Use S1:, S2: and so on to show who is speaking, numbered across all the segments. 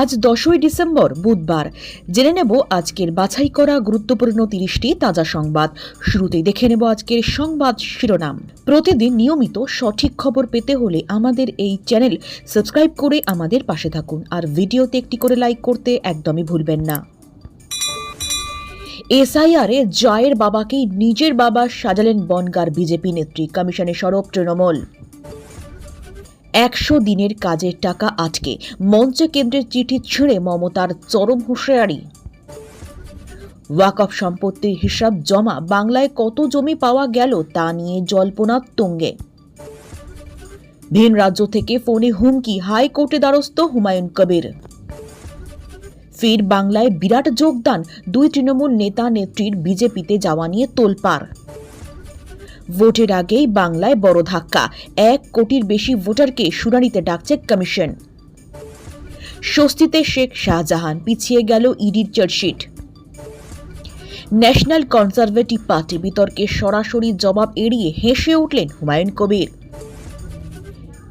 S1: আজ দশই ডিসেম্বর, বুধবার। জেনে নেব আজকের বাছাই করা গুরুত্বপূর্ণ তিরিশটি তাজা সংবাদ। শুরুতেই দেখে নেব আজকের সংবাদ শিরোনাম। প্রতিদিন নিয়মিত সঠিক খবর পেতে হলে আমাদের এই চ্যানেল সাবস্ক্রাইব করে আমাদের পাশে থাকুন আর ভিডিওতে একটি করে লাইক করতে একদমই ভুলবেন না। এসআইআরে জয়ের বাবাকেই নিজের বাবা সাজালেন বনগার বিজেপি নেত্রী কমিশনে সরব তৃণমূল। একশো দিনের কাজের টাকা আটকে মঞ্চ কেন্দ্রের চিঠি ছিঁড়ে মমতার চরম হুঁশিয়ারি। ওয়াকফ সম্পত্তির হিসাব জমা, বাংলায় কত জমি পাওয়া গেল তা নিয়ে জল্পনা তুঙ্গে। ভিন রাজ্য থেকে ফোনে হুমকি, হাইকোর্টে দ্বারস্থ হুমায়ুন কবির। ফের বাংলায় বিরাট যোগদান, দুই তৃণমূল নেতা নেত্রীর বিজেপিতে যাওয়া নিয়ে তোলপাড়। ভোটের আগেই বাংলায় বড় ধাক্কা। এক কোটির বেশি ভোটারকে শুনানিতে ডাকছে কমিশন। স্বস্তিতে শেখ শাহজাহান, পিছিয়ে গেল ইডির চার্জশিট। ন্যাশনাল কনজারভেটিভ পার্টি বিতর্কে সরাসরি জবাব এড়িয়ে হেসে উঠলেন হুমায়ুন কবির।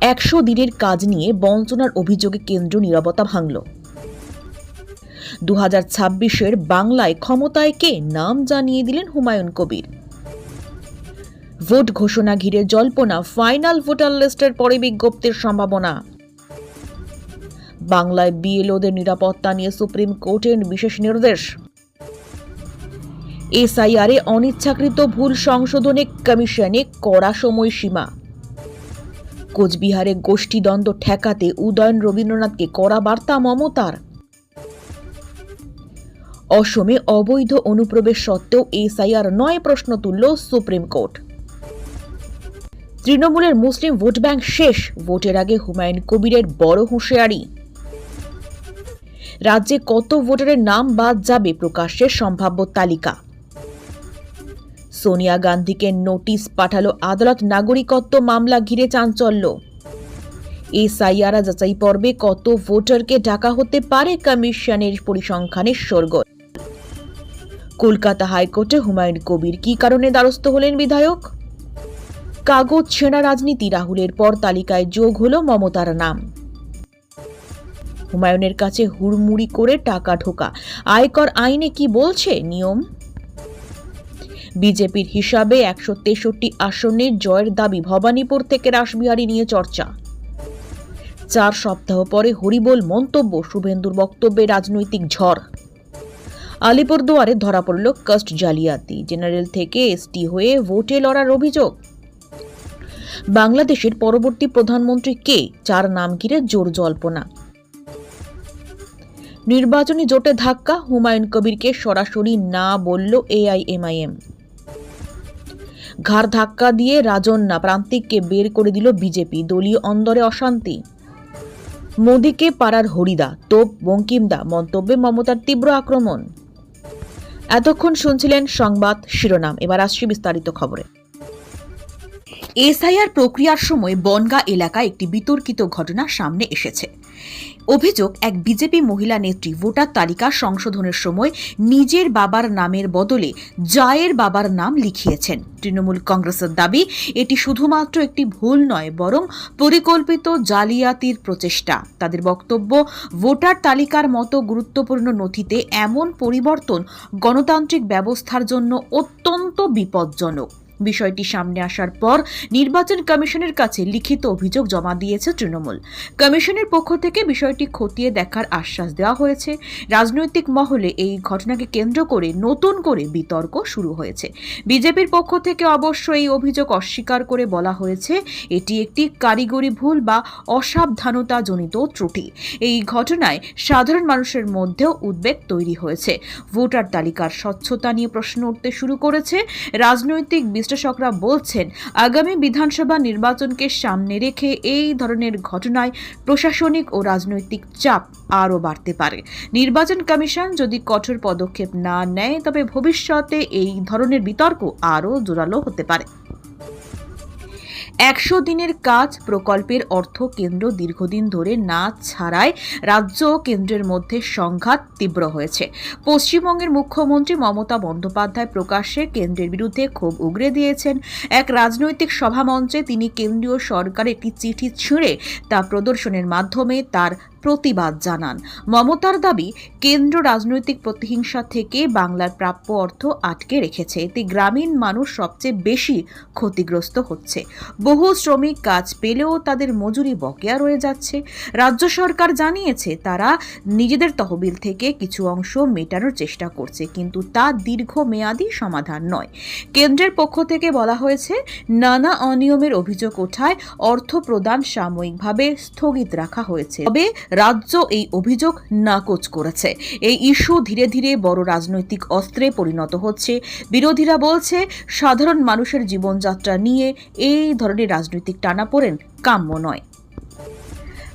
S1: একশো দিনের কাজ নিয়ে বঞ্চনার অভিযোগে কেন্দ্র নিরবতা ভাঙল। দু হাজার বাংলায় ক্ষমতায় কে নাম জানিয়ে দিলেন হুমায়ুন কবির। ভোট ঘোষণা ঘিরে জল্পনা ফাইনাল ভোটার লিস্টের পরে বিজ্ঞপ্তির সম্ভাবনা। বাংলায় বিএলওদের নিরাপত্তা নিয়ে সুপ্রিম কোর্টের বিশেষ নির্দেশ। এসআইআরে অনিচ্ছাকৃত ভুল সংশোধনে কমিশনে কড়া সময়সীমা। কোচবিহারে গোষ্ঠীদ্বন্দ্ব ঠেকাতে উদয়ন রবীন্দ্রনাথকে কড়া বার্তা মমতার। অসমে অবৈধ অনুপ্রবেশ সত্ত্বেও এসআইআর নয় প্রশ্ন তুলল সুপ্রিম কোর্ট। তৃণমূলের মুসলিম ভোট ব্যাংক শেষ। ভোটের আগে হুমায়ুন কবিরের বড় হুঁশিয়ারি। রাজ্যে কত ভোটারের নাম বাদ যাবে প্রকাশ্যের সম্ভাব্য তালিকা। সোনিয়া গান্ধীকে নোটিশ পাঠালো আদালত নাগরিকত্ব মামলা ঘিরে চাঞ্চল্য। এসআইআর যাচাই পর্বে কত ভোটারকে ডাকা হতে পারে কমিশনের পরিসংখ্যানের সরগোল কলকাতা হাইকোর্টে হুমায়ুন কবির কি কারণে দ্বারস্থ হলেন বিধায়ক? কাগজ ছেঁড়া রাজনীতি রাহুলের পর তালিকায় যোগ হলো মমতার নাম। হুমায়ুনের কাছে হুড়মুড়ি করে টাকা ঢোকা। আয়কর আইনে কি বলছে নিয়ম? বিজেপির হিসাবে একশো তেষট্টি আসনের জয়ের দাবি ভবানীপুর থেকে রাসবিহারী নিয়ে চর্চা। চার সপ্তাহ পরে হরিবোল মন্তব্য, শুভেন্দুর বক্তব্যে রাজনৈতিক ঝড়। আলিপুরদুয়ারে ধরা পড়ল কাস্ট জালিয়াতি। জেনারেল থেকে এসটি হয়ে ভোটে লড়ার অভিযোগ। বাংলাদেশের পরবর্তী প্রধানমন্ত্রী কে চার নাম ঘিরে জোর জল্পনা। নির্বাচনী জোটে ধাক্কা, হুমায়ুন কবিরকে সরাসরি না বলল এআইএমআইএম। ঘাড় ধাক্কা দিয়ে রাজন্না, প্রান্তিককে বের করে দিল বিজেপি, দলীয় অন্দরে অশান্তি। মোদীকে পাড়ার হরিদা, তোপ, বঙ্কিমদা, মন্তব্যে মমতার তীব্র আক্রমণ। এতক্ষণ শুনছিলেন সংবাদ শিরোনাম, এবার আসছি বিস্তারিত খবরে। এসআইআর প্রক্রিয়ার সময় বনগা এলাকায় একটি বিতর্কিত ঘটনা সামনে এসেছে। অভিযোগ, এক বিজেপি মহিলা নেত্রী ভোটার তালিকা সংশোধনের সময় নিজের বাবার নামের বদলে জায়ের বাবার নাম লিখিয়েছেন। তৃণমূল কংগ্রেসের দাবি, এটি শুধুমাত্র একটি ভুল নয়, বরং পরিকল্পিত জালিয়াতির প্রচেষ্টা। তাদের বক্তব্য, ভোটার তালিকার মতো গুরুত্বপূর্ণ নথিতে এমন পরিবর্তন গণতান্ত্রিক ব্যবস্থার জন্য অত্যন্ত বিপজ্জনক। বিষয়টি সামনে আসার পর নির্বাচন কমিশনের কাছে লিখিত অভিযোগ জমা দিয়েছে তৃণমূল। কমিশনের পক্ষ থেকে বিষয়টি খতিয়ে দেখার আশ্বাস দেওয়া হয়েছে। রাজনৈতিক মহলে এই ঘটনাকে কেন্দ্র করে নতুন করে বিতর্ক শুরু হয়েছে। বিজেপির পক্ষ থেকে অবশ্য এই অভিযোগ অস্বীকার করে বলা হয়েছে, এটি একটি কারিগরি ভুল বা অসাবধানতা জনিত ত্রুটি। এই ঘটনায় সাধারণ মানুষের মধ্যেও উদ্বেগ তৈরি হয়েছে। ভোটার তালিকার স্বচ্ছতা নিয়ে প্রশ্ন উঠতে শুরু করেছে। রাজনৈতিক বিশ্লেষকরা বলছেন, আগামী বিধানসভা নির্বাচনকে সামনে রেখে এই ধরনের ঘটনায় প্রশাসনিক ও রাজনৈতিক চাপ আরও বাড়তে পারে। নির্বাচন কমিশন যদি কঠোর পদক্ষেপ না নেয়, তবে ভবিষ্যতে এই ধরনের বিতর্ক আরও জোরালো হতে পারে। একশো দিনের কাজ প্রকল্পের অর্থ কেন্দ্র দীর্ঘদিন ধরে না ছাড়ায় রাজ্য ও কেন্দ্রের মধ্যে সংঘাত তীব্র হয়েছে। পশ্চিমবঙ্গের মুখ্যমন্ত্রী মমতা বন্দ্যোপাধ্যায় প্রকাশ্যে কেন্দ্রের বিরুদ্ধে ক্ষোভ উগরে দিয়েছেন। এক রাজনৈতিক সভামঞ্চে তিনি কেন্দ্রীয় সরকার একটি চিঠি ছিঁড়ে তা প্রদর্শনের মাধ্যমে তার প্রতিবাদ জানান। মমতার দাবি, কেন্দ্র রাজনৈতিক প্রতিহিংসা থেকে বাংলার প্রাপ্য অর্থ আটকে রেখেছে। এতে গ্রামীণ মানুষ সবচেয়ে বেশি ক্ষতিগ্রস্ত হচ্ছে। বহু শ্রমিক কাজ পেলেও তাদের মজুরি বকেয়া রয়ে যাচ্ছে। রাজ্য সরকার জানিয়েছে, তারা নিজেদের তহবিল থেকে কিছু অংশ মেটানোর চেষ্টা করছে, কিন্তু তা দীর্ঘমেয়াদী সমাধান নয়। কেন্দ্রের পক্ষ থেকে বলা হয়েছে, নানা অনিয়মের অভিযোগ ওঠায় অর্থ প্রদান সাময়িকভাবে স্থগিত রাখা হয়েছে। তবে রাজ্য এই অভিযোগ নাকচ করেছে। এই ইস্যু ধীরে ধীরে বড় রাজনৈতিক অস্ত্রে পরিণত হচ্ছে। বিরোধীরা বলছে, সাধারণ মানুষের জীবনযাত্রা নিয়ে এই ধরনের রাজনৈতিক টানাপোড়েন কাম্য নয়।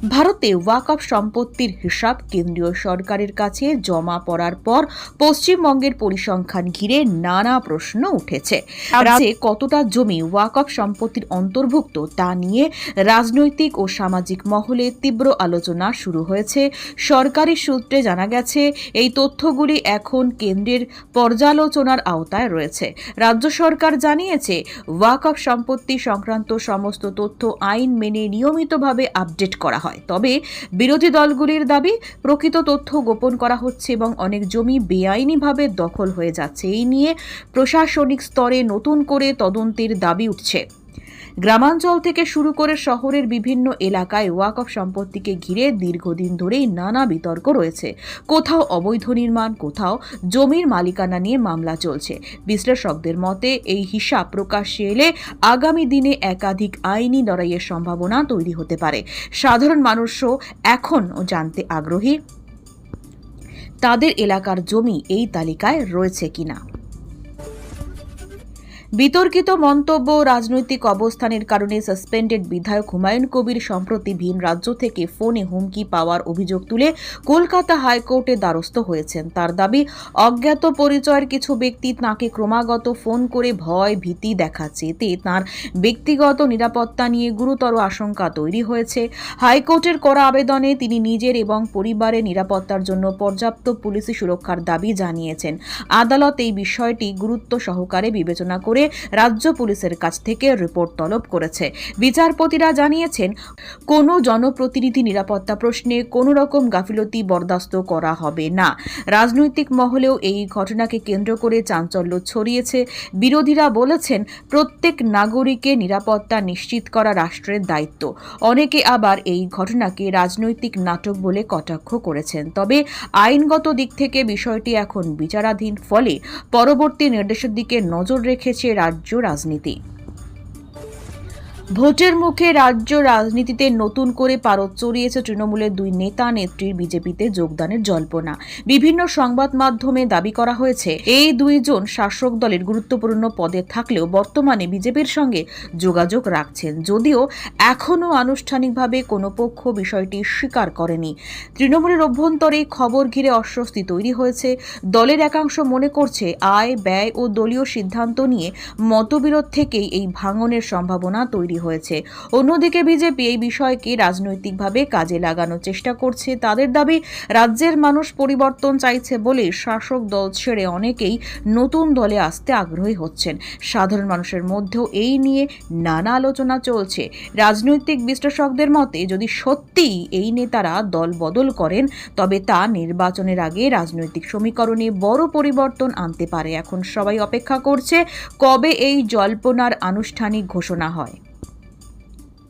S1: ভারতে ওয়াকফ সম্পত্তির হিসাব কেন্দ্রীয় সরকারের কাছে জমা পড়ার পর পশ্চিমবঙ্গের পরিসংখ্যান ঘিরে নানা প্রশ্ন উঠেছে। রাজ্যে কতটা জমি ওয়াকফ সম্পত্তির অন্তর্ভুক্ত তা নিয়ে রাজনৈতিক ও সামাজিক মহলে তীব্র আলোচনা শুরু হয়েছে। সরকারি সূত্রে জানা গেছে এই তথ্যগুলি এখন কেন্দ্রের পর্যালোচনার আওতায় রয়েছে। রাজ্য সরকার জানিয়েছে ওয়াকফ সম্পত্তি সংক্রান্ত সমস্ত তথ্য আইন মেনে নিয়মিতভাবে আপডেট করা হয়। তবে বিরোধী দলগুলির দাবি, প্রকৃত তথ্য গোপন করা হচ্ছে এবং অনেক জমি বেআইনিভাবে দখল হয়ে যাচ্ছে। এই নিয়ে প্রশাসনিক স্তরে নতুন করে তদন্তের দাবি উঠছে। গ্রামাঞ্চল থেকে শুরু করে শহরের বিভিন্ন এলাকায় ওয়াকফ সম্পত্তিকে ঘিরে দীর্ঘদিন ধরেই নানা বিতর্ক রয়েছে। কোথাও অবৈধ নির্মাণ, কোথাও জমির মালিকানা নিয়ে মামলা চলছে। বিশ্লেষকদের মতে, এই হিসাব প্রকাশ্যে এলে আগামী দিনে একাধিক আইনি লড়াইয়ের সম্ভাবনা তৈরি হতে পারে। সাধারণ মানুষও এখনও জানতে আগ্রহী। তাদের এলাকার জমি এই তালিকায় রয়েছে কিনা? বিতর্কিত মন্তব্য রাজনৈতিক অবস্থানের কারণে সাসপেন্ডেড বিধায়ক হুমায়ুন কবির সম্প্রতি ভিন রাজ্য থেকে ফোনে হুমকি পাওয়ার অভিযোগ তুলে কলকাতা হাইকোর্টে দ্বারস্থ হয়েছেন। তার দাবি, অজ্ঞাত পরিচয়ের কিছু ব্যক্তি তাঁকে ক্রমাগত ফোন করে ভয় ভীতি দেখাচ্ছে। এতে তাঁর ব্যক্তিগত নিরাপত্তা নিয়ে গুরুতর আশঙ্কা তৈরি হয়েছে। হাইকোর্টের করা আবেদনে তিনি নিজের এবং পরিবারের নিরাপত্তার জন্য পর্যাপ্ত পুলিশি সুরক্ষার দাবি জানিয়েছেন। আদালত এই বিষয়টি গুরুত্ব সহকারে বিবেচনা করে রাজ্য পুলিশের কাছ থেকে রিপোর্ট তলব করেছে। বিচারপতিরা জানিয়েছেন, কোনো জনপ্রতিনিধি নিরাপত্তা প্রশ্নে কোনো রকম গাফিলতি বরদাস্ত করা হবে না। রাজনৈতিক মহলেও এই ঘটনাকে কেন্দ্র করে চাঞ্চল্য ছড়িয়েছে। বিরোধীরা বলেছেন, প্রত্যেক নাগরিকের নিরাপত্তা নিশ্চিত করা রাষ্ট্রের দায়িত্ব। অনেকে আবার এই ঘটনাকে রাজনৈতিক নাটক বলে কটাক্ষ করেছেন। তবে আইনগত দিক থেকে বিষয়টি এখন বিচারাধীন। ফলে পরবর্তী নির্দেশের দিকে নজর রেখেছে রাজ্য রাজনীতি। ভোটের মুখে রাজ্য রাজনীতিতে নতুন করে পারদ চড়িয়েছে তৃণমূলের দুই নেতা নেত্রীর বিজেপিতে যোগদানের জল্পনা। বিভিন্ন সংবাদ মাধ্যমে দাবি করা হয়েছে, এই দুইজন শাসক দলের গুরুত্বপূর্ণ পদে থাকলেও বর্তমানে বিজেপির সঙ্গে যোগাযোগ রাখছেন, যদিও এখনও আনুষ্ঠানিকভাবে কোনো পক্ষ বিষয়টি স্বীকার করেনি। তৃণমূলের অভ্যন্তরে খবর ঘিরে অস্বস্তি তৈরি হয়েছে, দলের একাংশ মনে করছে আয়, ব্যয় ও দলীয় সিদ্ধান্ত নিয়ে মতবিরোধ থেকেই এই ভাঙনের সম্ভাবনা তৈরি হয়েছে। অন্যদিকে বিজেপি এই বিষয়কে রাজনৈতিকভাবে কাজে লাগানোর চেষ্টা করছে। তাদের দাবি, রাজ্যের মানুষ পরিবর্তন চাইছে বলে শাসক দল ছেড়ে অনেকেই নতুন দলে আসতে আগ্রহী হচ্ছেন। সাধারণ মানুষের মধ্যেও এই নিয়ে নানা আলোচনা চলছে। রাজনৈতিক বিশ্লেষকদের মতে, যদি সত্যিই এই নেতারা দল বদল করেন, তবে তা নির্বাচনের আগে রাজনৈতিক সমীকরণে বড় পরিবর্তন আনতে পারে। এখন সবাই অপেক্ষা করছে কবে এই জল্পনার আনুষ্ঠানিক ঘোষণা হয়।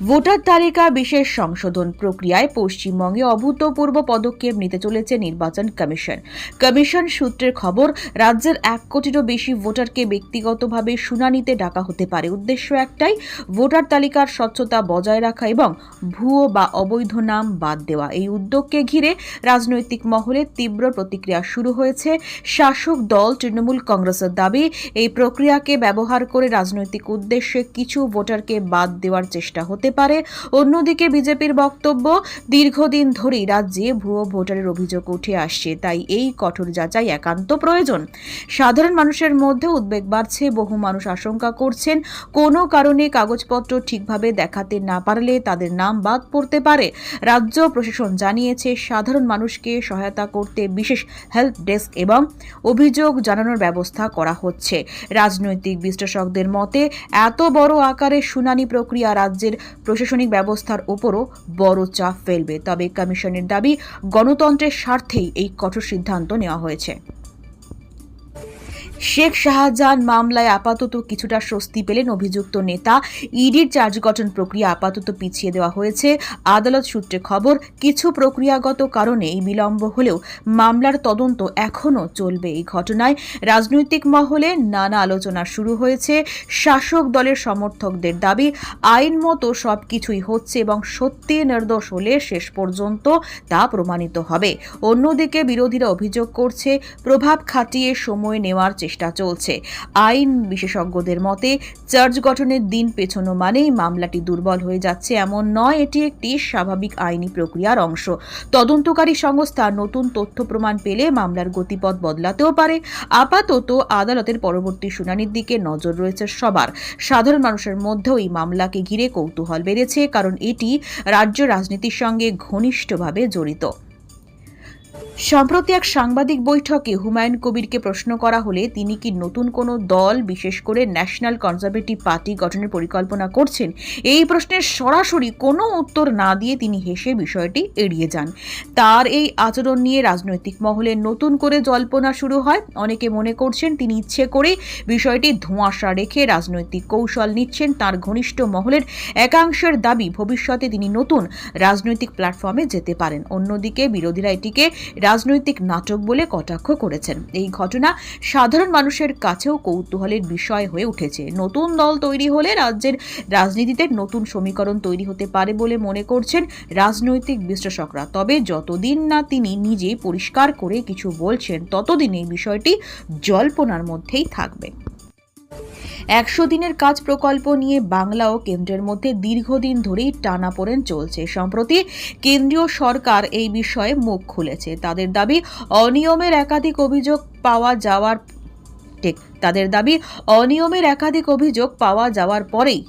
S1: ভোটার তালিকা বিশেষ সংশোধন প্রক্রিয়ায় পশ্চিমবঙ্গে অভূতপূর্ব পদক্ষেপ নিতে চলেছে নির্বাচন কমিশন। কমিশন সূত্রের খবর, রাজ্যের এক কোটিরও বেশি ভোটারকে ব্যক্তিগতভাবে শুনানিতে ডাকা হতে পারে। উদ্দেশ্য একটাই, ভোটার তালিকার স্বচ্ছতা বজায় রাখা এবং ভুয়ো বা অবৈধ নাম বাদ দেওয়া। এই উদ্যোগকে ঘিরে রাজনৈতিক মহলে তীব্র প্রতিক্রিয়া শুরু হয়েছে। শাসক দল তৃণমূল কংগ্রেসের দাবি, এই প্রক্রিয়াকে ব্যবহার করে রাজনৈতিক উদ্দেশ্যে কিছু ভোটারকে বাদ দেওয়ার চেষ্টা হতে হতে পারে। অন্যদিকে বিজেপির বক্তব্য, দীর্ঘদিন ধরেই রাজ্যে ভুয়ো ভোটারের অভিযোগ উঠে আসছে, তাই এই কঠোর যাচাই একান্ত প্রয়োজন। সাধারণ মানুষের মধ্যে উদ্বেগ বাড়ছে, বহু মানুষ আশঙ্কা করছেন, কোনো কারণে কাগজপত্র ঠিকভাবে দেখাতে না পারলে তাদের নাম বাদ পড়তে পারে। রাজ্য প্রশাসন জানিয়েছে, সাধারণ মানুষকে সহায়তা করতে বিশেষ হেল্প ডেস্ক এবং অভিযোগ জানানোর ব্যবস্থা করা হচ্ছে। রাজনৈতিক বিশ্লেষকদের মতে, এত বড় আকারে শুনানি প্রক্রিয়া রাজ্যের প্রশাসনিক ব্যবস্থার ওপরও বড় চাপ ফেলবে। তবে কমিশনের দাবি, গণতন্ত্রের স্বার্থেই এই কঠোর সিদ্ধান্ত নেওয়া হয়েছে। শেখ শাহজাহান মামলায় আপাতত কিছুটা স্বস্তি পেলেন অভিযুক্ত নেতা। ইডির চার্জ গঠন প্রক্রিয়া আপাতত পিছিয়ে দেওয়া হয়েছে। আদালত সূত্রে খবর, কিছু প্রক্রিয়াগত কারণে এই বিলম্ব হলেও মামলার তদন্ত এখনও চলবে এই ঘটনায়। রাজনৈতিক মহলে নানা আলোচনা শুরু হয়েছে। শাসক দলের সমর্থকদের দাবি, আইন মতো সব কিছুই হচ্ছে এবং সত্যি নির্দোষ হলে শেষ পর্যন্ত তা প্রমাণিত হবে। অন্যদিকে বিরোধীরা অভিযোগ করছে, প্রভাব খাটিয়ে সময় নেওয়ার চলছে। আইন বিশেষজ্ঞদের মতে, চার্জ গঠনের দিন পেছনো মানেই মামলাটি দুর্বল হয়ে যাচ্ছে এমন নয়, এটি একটি স্বাভাবিক আইনি প্রক্রিয়ার অংশ। তদন্তকারী সংস্থা নতুন তথ্য প্রমাণ পেলে মামলার গতিপথ বদলাতেও পারে। আপাতত আদালতের পরবর্তী শুনানির দিকে নজর রয়েছে সবার। সাধারণ মানুষের মধ্যেও এই মামলাকে ঘিরে কৌতূহল বেড়েছে, কারণ এটি রাজ্য রাজনীতির সঙ্গে ঘনিষ্ঠভাবে জড়িত। সম্প্রতি এক সাংবাদিক বৈঠকে হুমায়ুন কবিরকে প্রশ্ন করা হলে তিনি কি নতুন কোনো দল, বিশেষ করে ন্যাশনাল কনজারভেটিভ পার্টি, গঠনের পরিকল্পনা করছেন? এই প্রশ্নের সরাসরি কোনো উত্তর না দিয়ে তিনি হেসে বিষয়টি এড়িয়ে যান। তার এই আচরণ নিয়ে রাজনৈতিক মহলে নতুন করে জল্পনা শুরু হয়। অনেকে মনে করছেন তিনি ইচ্ছে করে বিষয়টি ধোঁয়াশা রেখে রাজনৈতিক কৌশল নিচ্ছেন। তার ঘনিষ্ঠ মহলের একাংশের দাবি ভবিষ্যতে তিনি নতুন রাজনৈতিক প্ল্যাটফর্মে যেতে পারেন। অন্যদিকে বিরোধীরা এটিকে রাজনৈতিক নাটক বলে কটাক্ষ করেছেন। এই ঘটনা সাধারণ মানুষের কাছেও কৌতূহলের বিষয় হয়ে উঠেছে। নতুন দল তৈরি হলে রাজ্যের রাজনীতিতে নতুন সমীকরণ তৈরি হতে পারে বলে মনে করছেন রাজনৈতিক বিশ্লেষকরা। তবে যতদিন না তিনি নিজে পরিষ্কার করে কিছু বলছেন, ততদিন এই বিষয়টি জল্পনার মধ্যেই থাকবে। একশো দিনের কাজ প্রকল্প নিয়ে বাংলা ও কেন্দ্রের মধ্যে দীর্ঘদিন ধরেই টানাপোড়েন চলছে। সম্প্রতি কেন্দ্রীয় সরকার এই বিষয়ে মুখ খুলেছে। তাদের দাবি, অনিয়মের একাধিক অভিযোগ পাওয়া যাওয়ার তাদের দাবি, অনিয়মের একাধিক অভিযোগ পাওয়া যাওয়ার পরেই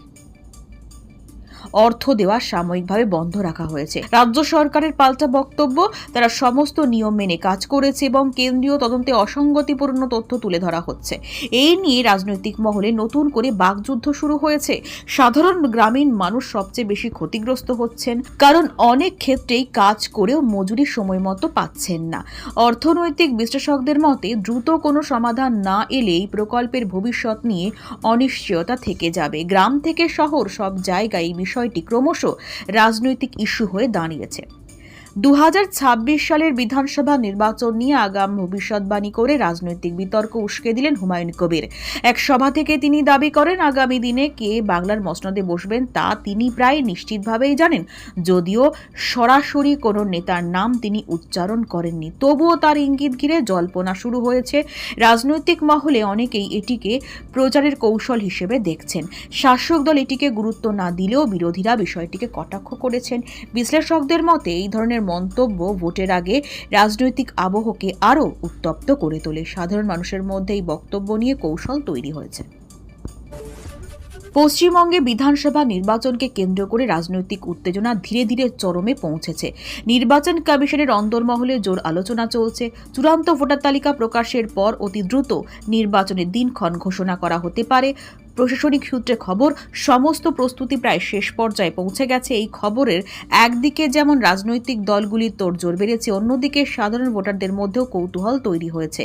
S1: অর্থ দেওয়া সাময়িকভাবে বন্ধ রাখা হয়েছে। রাজ্য সরকারের পাল্টা বক্তব্য, তারা সমস্ত নিয়ম মেনে কাজ করেছে এবং কেন্দ্রীয় তদন্তে অসঙ্গতিপূর্ণ তথ্য তুলে ধরা হচ্ছে। এই নিয়ে রাজনৈতিক মহলে নতুন করে বাকযুদ্ধ শুরু হয়েছে। সাধারণ গ্রামীণ মানুষ সবচেয়ে বেশি ক্ষতিগ্রস্ত হচ্ছেন, কারণ অনেক ক্ষেত্রেই কাজ করেও মজুরি সময় মতো পাচ্ছেন না। অর্থনৈতিক বিশ্লেষকদের মতে, দ্রুত কোনো সমাধান না এলেই প্রকল্পের ভবিষ্যৎ নিয়ে অনিশ্চয়তা থেকে যাবে। গ্রাম থেকে শহর সব জায়গায় এই বিষয়টি ক্রমশ রাজনৈতিক ইস্যু হয়ে দাঁড়িয়েছে। দু হাজার ছাব্বিশ সালের বিধানসভা নির্বাচন নিয়ে আগাম ভবিষ্যৎবাণী করে রাজনৈতিক বিতর্ক উস্কে দিলেন হুমায়ুন কবির। এক সভা থেকে তিনি দাবি করেন, আগামী দিনে কে বাংলার মসনদে বসবেন তা তিনি প্রায় নিশ্চিতভাবেই জানেন। যদিও সরাসরি কোনো নেতার নাম তিনি উচ্চারণ করেননি, তবুও তার ইঙ্গিত ঘিরে জল্পনা শুরু হয়েছে। রাজনৈতিক মহলে অনেকেই এটিকে প্রচারের কৌশল হিসেবে দেখছেন। শাসক দল এটিকে গুরুত্ব না দিলেও বিরোধীরা বিষয়টিকে কটাক্ষ করেছেন। বিশ্লেষকদের মতে, এই ধরনের মন্তব্য ভোটের আগে রাজনৈতিক আবহকে আরও উত্তপ্ত করে তোলে। সাধারণ মানুষের মধ্যে এই বক্তব্য নিয়ে কৌশল তৈরি হয়েছে। পশ্চিমবঙ্গে বিধানসভা নির্বাচনকে কেন্দ্র করে রাজনৈতিক উত্তেজনা ধীরে ধীরে চরমে পৌঁছেছে। নির্বাচন কমিশনের অন্দরমহলে জোর আলোচনা চলছে। চূড়ান্ত ভোটার তালিকা প্রকাশের পর অতি দ্রুত নির্বাচনের দিনক্ষণ ঘোষণা করা হতে পারে। প্রশাসনিক সূত্রে খবর, সমস্ত প্রস্তুতি প্রায় শেষ পর্যায়ে পৌঁছে গেছে। এই খবরের একদিকে যেমন রাজনৈতিক দলগুলির তোড়জোড় বেড়েছে, অন্যদিকে সাধারণ ভোটারদের মধ্যেও কৌতূহল তৈরি হয়েছে।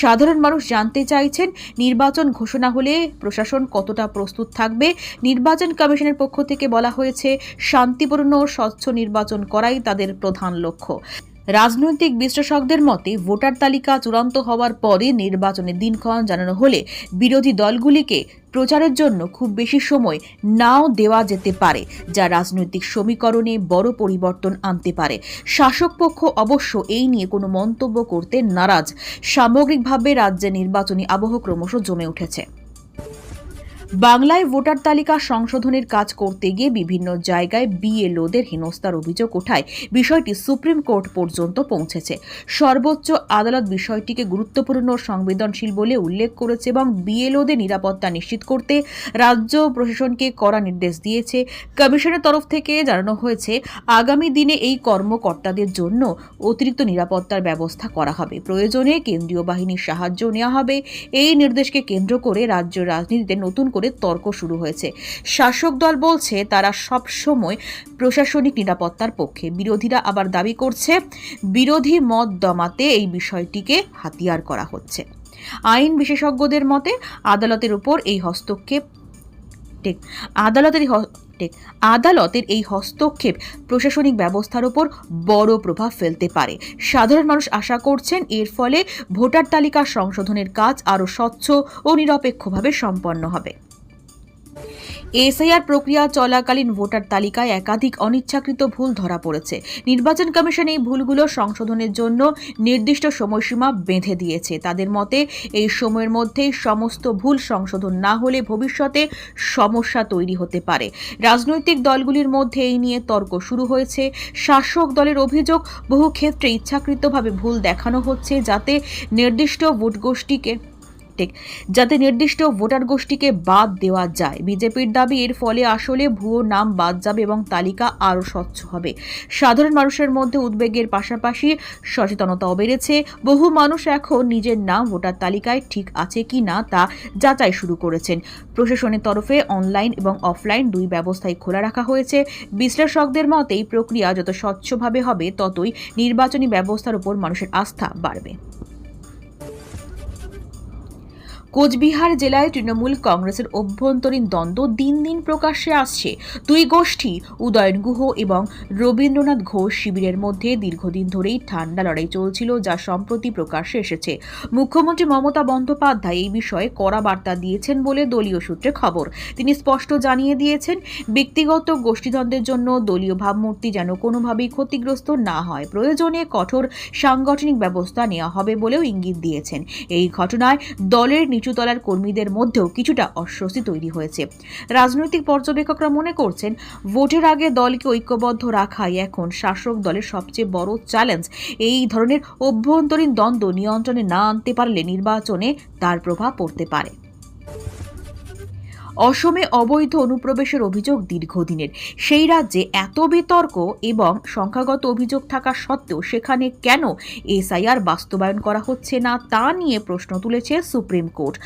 S1: সাধারণ মানুষ জানতে চাইছেন, নির্বাচন ঘোষণা হলে প্রশাসন কতটা প্রস্তুত থাকবে। নির্বাচন কমিশনের পক্ষ থেকে বলা হয়েছে, শান্তিপূর্ণ ও স্বচ্ছ নির্বাচন করাই তাদের প্রধান লক্ষ্য। রাজনৈতিক বিশ্লেষকদের মতে, ভোটার তালিকা চূড়ান্ত হওয়ার পরে নির্বাচনের দিনক্ষণ জানানো হলে বিরোধী দলগুলিকে প্রচারের জন্য খুব বেশি সময় নাও দেওয়া যেতে পারে, যা রাজনৈতিক সমীকরণে বড় পরিবর্তন আনতে পারে। শাসক পক্ষ অবশ্য এই নিয়ে কোনো মন্তব্য করতে নারাজ। সামগ্রিকভাবে রাজ্যে নির্বাচনী আবহ ক্রমশ জমে উঠেছে। বাংলায় ভোটার তালিকা সংশোধনের কাজ করতে গিয়ে বিভিন্ন জায়গায় বিএলওদের হেনস্থার অভিযোগ ওঠায়। বিষয়টি সুপ্রিম কোর্ট পর্যন্ত পৌঁছেছে। সর্বোচ্চ আদালত বিষয়টিকে গুরুত্বপূর্ণ সংবেদনশীল বলে উল্লেখ করেছে এবং বিএলওদের নিরাপত্তা নিশ্চিত করতে রাজ্য প্রশাসনকে কড়া নির্দেশ দিয়েছে। কমিশনের তরফ থেকে জানানো হয়েছে, আগামী দিনে এই কর্মকর্তাদের জন্য অতিরিক্ত নিরাপত্তার ব্যবস্থা করা হবে। প্রয়োজনে কেন্দ্রীয় বাহিনীর সাহায্য নেওয়া হবে। এই নির্দেশকে কেন্দ্র করে রাজ্য রাজনীতিতে নতুন করে তর্ক শুরু হয়েছে। শাসক দল বলছে, তারা সব সময় প্রশাসনিক নিরাপত্তার পক্ষে। বিরোধীরা আবার দাবি করছে, বিরোধী মত দমাতে এই বিষয়টিকে হাতিয়ার করা হচ্ছে। আইন বিশেষজ্ঞদের মতে, আদালতের উপর এই হস্তক্ষেপ আদালতের আদালতের এই হস্তক্ষেপ প্রশাসনিক ব্যবস্থার উপর বড় প্রভাব ফেলতে পারে। সাধারণ মানুষ আশা করছেন, এর ফলে ভোটার তালিকা সংশোধনের কাজ আরও স্বচ্ছ ও নিরপেক্ষভাবে সম্পন্ন হবে। এসআইআর প্রক্রিয়া চলাকালীন ভোটার তালিকায় একাধিক অনিচ্ছাকৃত ভুল ধরা পড়েছে। নির্বাচন কমিশন এই ভুলগুলো সংশোধনের জন্য নির্দিষ্ট সময়সীমা বেঁধে দিয়েছে। তাদের মতে, এই সময়ের মধ্যেই সমস্ত ভুল সংশোধন না হলে ভবিষ্যতে সমস্যা তৈরি হতে পারে। রাজনৈতিক দলগুলির মধ্যে এই নিয়ে তর্ক শুরু হয়েছে। শাসক দলের অভিযোগ, বহু ক্ষেত্রে ইচ্ছাকৃতভাবে ভুল দেখানো হচ্ছে যাতে নির্দিষ্ট ভোট গোষ্ঠীকে ঠিক যাতে নির্দিষ্ট ভোটার গোষ্ঠীকে বাদ দেওয়া যায়। বিজেপির দাবি, এর ফলে আসলে ভুয়ো নাম বাদ যাবে এবং তালিকা আরও স্বচ্ছ হবে। সাধারণ মানুষের মধ্যে উদ্বেগের পাশাপাশি সচেতনতাও বেড়েছে। বহু মানুষ এখন নিজের নাম ভোটার তালিকায় ঠিক আছে কি না তা যাচাই শুরু করেছেন। প্রশাসনের তরফে অনলাইন এবং অফলাইন দুই ব্যবস্থায় খোলা রাখা হয়েছে। বিশ্লেষকদের মতে, এই প্রক্রিয়া যত স্বচ্ছভাবে হবে, ততই নির্বাচনী ব্যবস্থার উপর মানুষের আস্থা বাড়বে। কোচবিহার জেলায় তৃণমূল কংগ্রেসের অভ্যন্তরীণ দ্বন্দ্ব দিন দিন প্রকাশ্যে আসছে। দুই গোষ্ঠী, উদয়ন গুহ এবং রবীন্দ্রনাথ ঘোষ শিবিরের মধ্যে দীর্ঘদিন ধরেই ঠান্ডা লড়াই চলছিল, যা সম্প্রতি প্রকাশ্যে এসেছে। মুখ্যমন্ত্রী মমতা বন্দ্যোপাধ্যায় এই বিষয়ে কড়া বার্তা দিয়েছেন বলে দলীয় সূত্রে খবর। তিনি স্পষ্ট জানিয়ে দিয়েছেন, ব্যক্তিগত গোষ্ঠীদ্বন্দ্বের জন্য দলীয় ভাবমূর্তি যেন কোনোভাবেই ক্ষতিগ্রস্ত না হয়। প্রয়োজনে কঠোর সাংগঠনিক ব্যবস্থা নেওয়া হবে বলেও ইঙ্গিত দিয়েছেন। এই ঘটনায় দলের নিচুতলার কর্মীদের মধ্যেও কিছুটা অস্বস্তি তৈরি হয়েছে। রাজনৈতিক পর্যবেক্ষকরা মনে করছেন, ভোটের আগে দলকে ঐক্যবদ্ধ রাখাই এখন শাসক দলের সবচেয়ে বড় চ্যালেঞ্জ এই ধরনের অভ্যন্তরীণ দ্বন্দ্ব নিয়ন্ত্রণে না আনতে পারলে নির্বাচনে তার প্রভাব পড়তে পারে। অসমে অবৈধ অনুপ্রবেশের অভিযোগ দীর্ঘদিনের। সেই রাজ্যে এত বিতর্ক এবং সংখ্যাগত অভিযোগ থাকা সত্ত্বেও সেখানে কেন এসআইআর বাস্তবায়ন করা হচ্ছে না তা নিয়ে প্রশ্ন তুলেছে সুপ্রিম কোর্ট।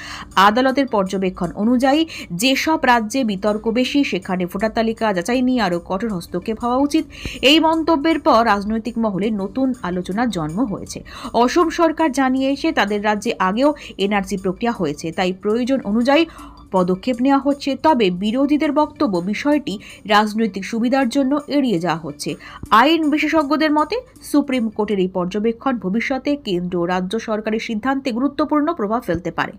S1: আদালতের পর্যবেক্ষণ অনুযায়ী যেসব রাজ্যে বিতর্ক বেশি, সেখানে ভোটার তালিকা যাচাই নিয়ে আরও কঠোর হস্তক্ষেপ হওয়া উচিত। এই মন্তব্যের পর রাজনৈতিক মহলে নতুন আলোচনার জন্ম হয়েছে। অসম সরকার জানিয়েছে তাদের রাজ্যে আগেও এনআরসি প্রক্রিয়া হয়েছে, তাই প্রয়োজন অনুযায়ী পদক্ষেপ নেওয়া হচ্ছে। তবে বিরোধীদের বক্তব্য বিষয়টি রাজনৈতিক সুবিধার জন্য এড়িয়ে যাওয়া হচ্ছে। আইন বিশেষজ্ঞদের মতে, সুপ্রিম কোর্টের এই পর্যবেক্ষণ ভবিষ্যতে কেন্দ্র রাজ্য সরকারের সিদ্ধান্তে গুরুত্বপূর্ণ প্রভাব ফেলতে পারে।